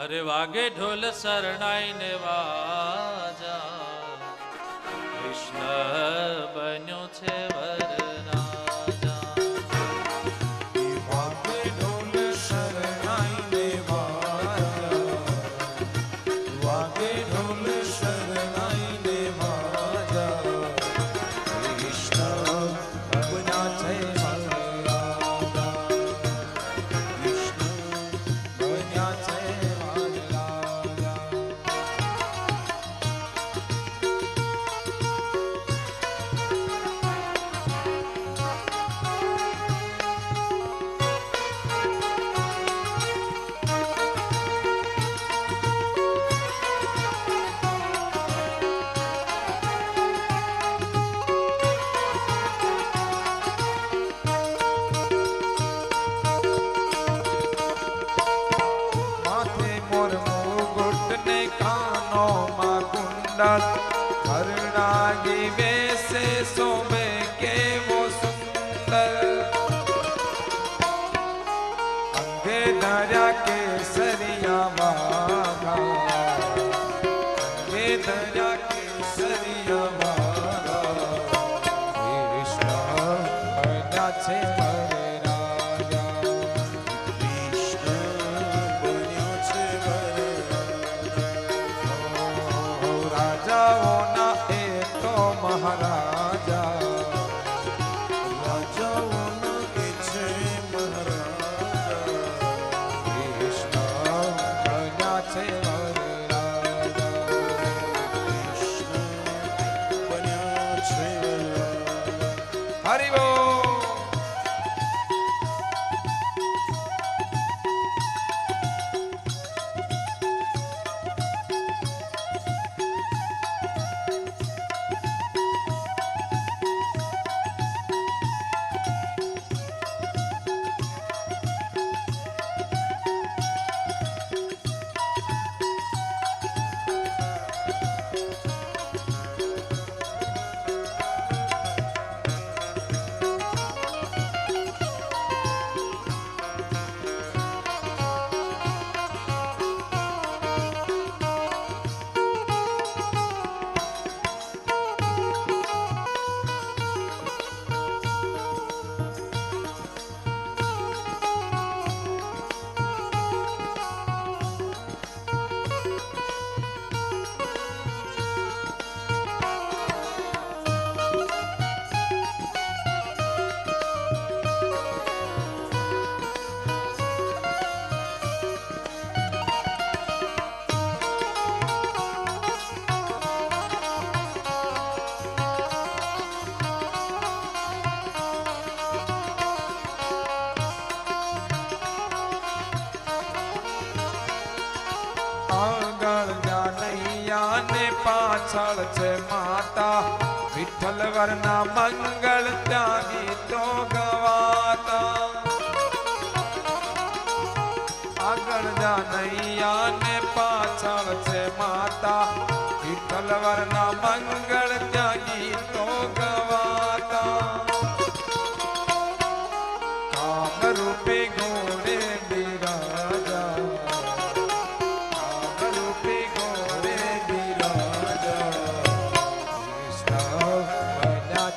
અરે વાગે ઢોલ શરણાઈ ને વાજા. કૃષ્ણ બન્યો છે વાગે ઢોલ કુંડળ હરણાગી વેશે શોભે કેવો સુંદર. અંગે ધર્યા કેસરિયા ઓ રાજાઓના છે મહારાજા. કૃષ્ણ છે પાછળ છે માતા વિઠ્ઠલ વરના મંગળ ત્યાં ગીતો ગવાતા આગળ જાનૈયા ને પાછળ છે માતા વિઠ્ઠલ વરના મંગળ ત્યાં